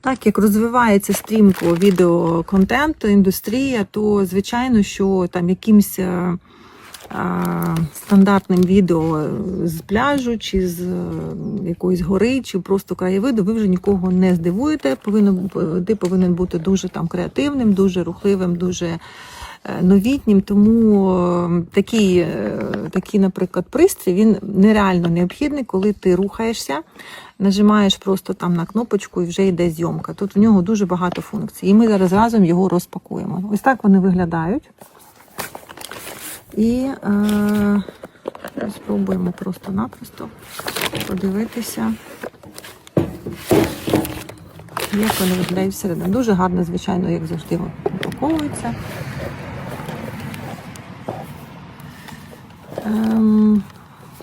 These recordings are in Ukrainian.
Так як розвивається стрімко відеоконтент, індустрія, то звичайно, що там якимсь е, е, стандартним відео з пляжу, чи з е, якоїсь гори, чи просто краєвиду, ви вже нікого не здивуєте. Повинен, ти повинен бути дуже там креативним, дуже рухливим, дуже новітнім. Тому е, такий, е, такий, наприклад, пристрій він нереально необхідний, коли ти рухаєшся. Нажимаєш просто там на кнопочку і вже йде зйомка. Тут в нього дуже багато функцій. І ми зараз разом його розпакуємо. Ось так вони виглядають. І е, спробуємо просто-напросто подивитися, як вони виглядають всередині. Дуже гарно, звичайно, як завжди, упаковується.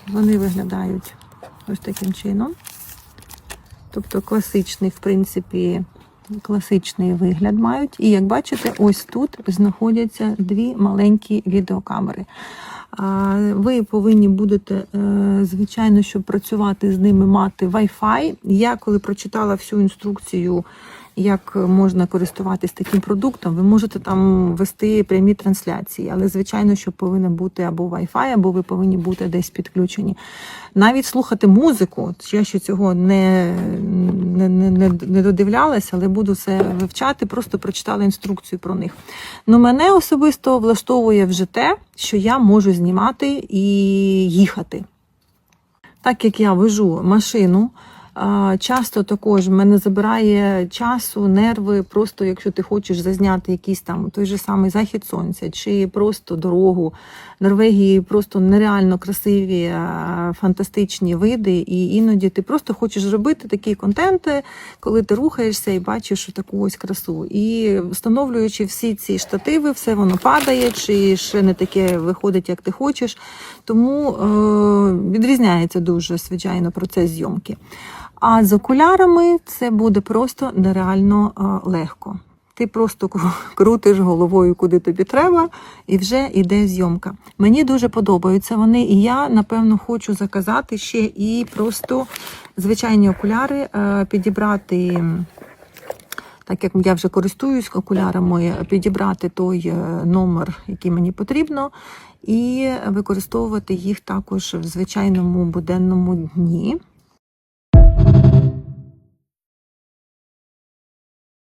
Вони виглядають ось таким чином. Тобто класичний, в принципі, класичний вигляд мають. І як бачите, ось тут знаходяться дві маленькі відеокамери. Ви повинні будете, е, звичайно, щоб працювати з ними, мати Wi-Fi. Я коли прочитала всю інструкцію, як можна користуватись таким продуктом, ви можете там вести прямі трансляції, але звичайно, що повинен бути або Wi-Fi, або ви повинні бути десь підключені. Навіть слухати музику, я ще цього не, не, не, не, додивлялася, але буду все вивчати, просто прочитала інструкцію про них. Ну, мене особисто влаштовує вже те, що я можу знімати і їхати. Так як я вожу машину, часто також мене забирає часу, нерви, просто якщо ти хочеш зазняти якийсь там той же самий захід сонця, чи просто дорогу. Норвегії просто нереально красиві, фантастичні види, і іноді ти просто хочеш робити такі контенти, коли ти рухаєшся і бачиш таку ось красу. І встановлюючи всі ці штативи, все воно падає, чи ще не таке виходить, як ти хочеш. Тому е, відрізняється дуже, звичайно, процес зйомки. А з окулярами це буде просто нереально е, легко. Ти просто крутиш головою, куди тобі треба, і вже йде зйомка. Мені дуже подобаються вони, і я, напевно, хочу заказати ще і просто звичайні окуляри е, підібрати. Так як я вже користуюсь окулярами, підібрати той е, номер, який мені потрібно, і використовувати їх також в звичайному буденному дні.